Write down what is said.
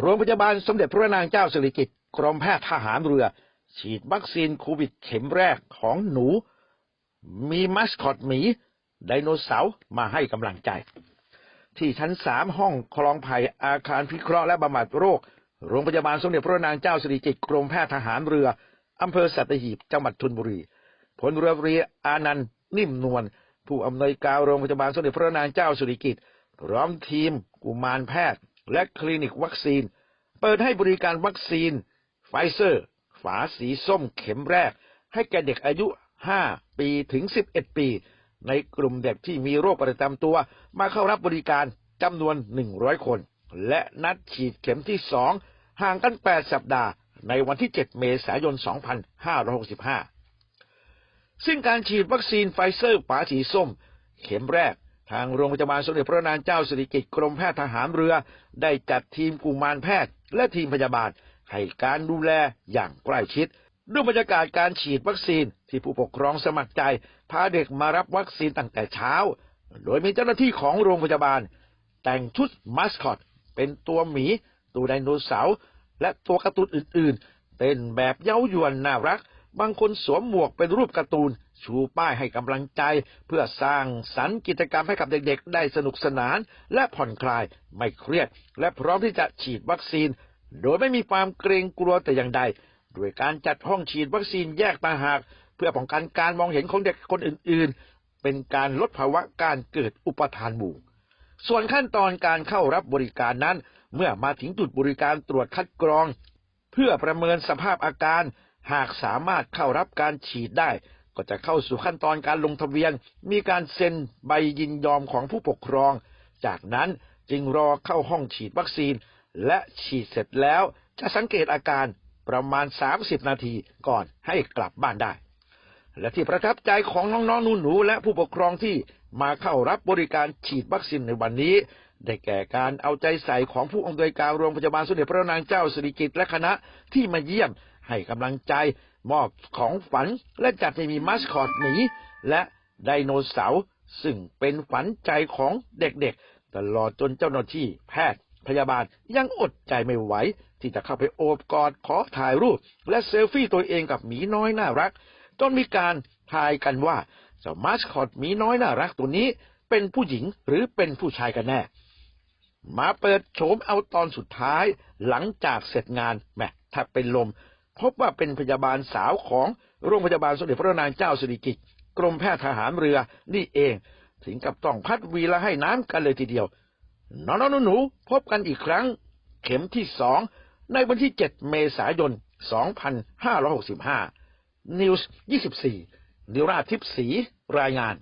โรงพยาบาลสมเด็จพระนางเจ้าสิริกิติ์กรมแพทย์ทหารเรือ ฉีดวัคซีนโควิดเข็มแรกของหนู มีมัสคอตหมี ไดโนเสาร์มาให้กำลังใจ ที่ชั้นสามห้องคลองไผ่อาคารพิเคราะห์และบำบัดโรค โรงพยาบาลสมเด็จพระนางเจ้าสิริกิติ์กรมแพทย์ทหารเรืออำเภอสัตหีบจังหวัดชลบุรีพลเรือรีอานันต์นิ่มนวลผู้อำนวยการโรงพยาบาลสมเด็จพระนางเจ้าสิริกิติ์พร้อมทีมกุมารแพทย์ และคลินิกวัคซีน เปิดให้บริการวัคซีน ไฟเซอร์ ฝาสีส้มเข็มแรก ให้แก่เด็กอายุ 5 ปีถึง 11 ปี ในกลุ่มเด็กที่มีโรคประจำตัว มาเข้ารับบริการจำนวน 100 คน และนัดฉีดเข็มที่ 2 ห่างกัน 8 สัปดาห์ ในวันที่ 7 เมษายน 2565 ซึ่งการฉีดวัคซีนไฟเซอร์ฝาสีส้ม เข็มแรก ทางโรงพยาบาลสมเด็จพระนางเจ้าสิริกิติ์กรมแพทย์ทหารเรือ ได้จัดทีมกุมารแพทย์ และทีมพยาบาลให้การดูแลอย่างใกล้ชิดด้วยบรรยากาศการฉีดวัคซีนที่ผู้ปกครองสมัครใจ พาเด็กมารับวัคซีนตั้งแต่เช้า โดยมีเจ้าหน้าที่ของโรงพยาบาล แต่งชุดมาสคอต เป็นตัวหมี ตัวไดโนเสาร์และตัวการ์ตูนอื่น ๆ เป็นแบบเย้ายวนน่ารัก บางคนสวมหมวกเป็นรูปการ์ตูน ชูป้ายให้กำลังใจ เพื่อสร้างสรรค์กิจกรรมให้กับเด็กๆ ได้สนุกสนาน และผ่อนคลายไม่เครียด และพร้อมที่จะฉีดวัคซีน โดยไม่มีความเกรงกลัวแต่อย่างใดด้วยการจัดห้องฉีดวัคซีนแยกต่างหาก เพื่อป้องกันการมองเห็นของเด็กคนอื่นๆ เป็นการลดภาวะการเกิดอุปทานหมู่ ส่วนขั้นตอนการเข้ารับบริการนั้น เมื่อมาถึงจุดบริการตรวจคัดกรอง เพื่อประเมินสภาพอาการ หากสามารถเข้ารับการฉีดได้ ก็จะเข้าสู่ขั้นตอนการลงทะเบียน มีการเซ็นใบยินยอมของผู้ปกครอง จากนั้นจึงรอเข้าห้องฉีดวัคซีน และฉีดเสร็จแล้วจะสังเกตอาการประมาณ 30 นาทีก่อนให้กลับบ้านได้ และที่ประทับใจของน้องๆหนูๆและผู้ปกครองที่มาเข้ารับบริการฉีดวัคซีนในวันนี้ ได้แก่การเอาใจใส่ของผู้อำนวยการโรงพยาบาลสมเด็จพระนางเจ้าสิริกิติ์และคณะที่มาเยี่ยม ให้กำลังใจ มอบของฝันและจัดให้มีมัสคอตหมีและไดโนเสาร์ซึ่งเป็นฝันใจของเด็กๆ ตลอดจนเจ้าหน้าที่แพทย์พยาบาลยังอดใจไม่ไหว ที่จะเข้าไปโอบกอดขอถ่ายรูป และเซลฟี่ตัวเองกับหมีน้อยน่ารัก จนมีการทายกันว่าเจ้ามาสคอตหมีน้อยน่ารักตัวนี้ เป็นผู้หญิงหรือเป็นผู้ชายกันแน่ มาเปิดโฉมเอาตอนสุดท้าย หลังจากเสร็จงานแหมถ้าเป็นลม พบว่าเป็นพยาบาลสาวของโรงพยาบาลสมเด็จพระนางเจ้าสิริกิติ์กรมแพทย์ทหารเรือนี่เอง ถึงกับต้องพัดวีละให้น้ำกันเลยทีเดียวน้องๆหนูๆพบกันอีกครั้ง เข็มที่สองในวันที่ 7 เมษายน 2565นิวส์24 นิราทิพย์ศรีรายงาน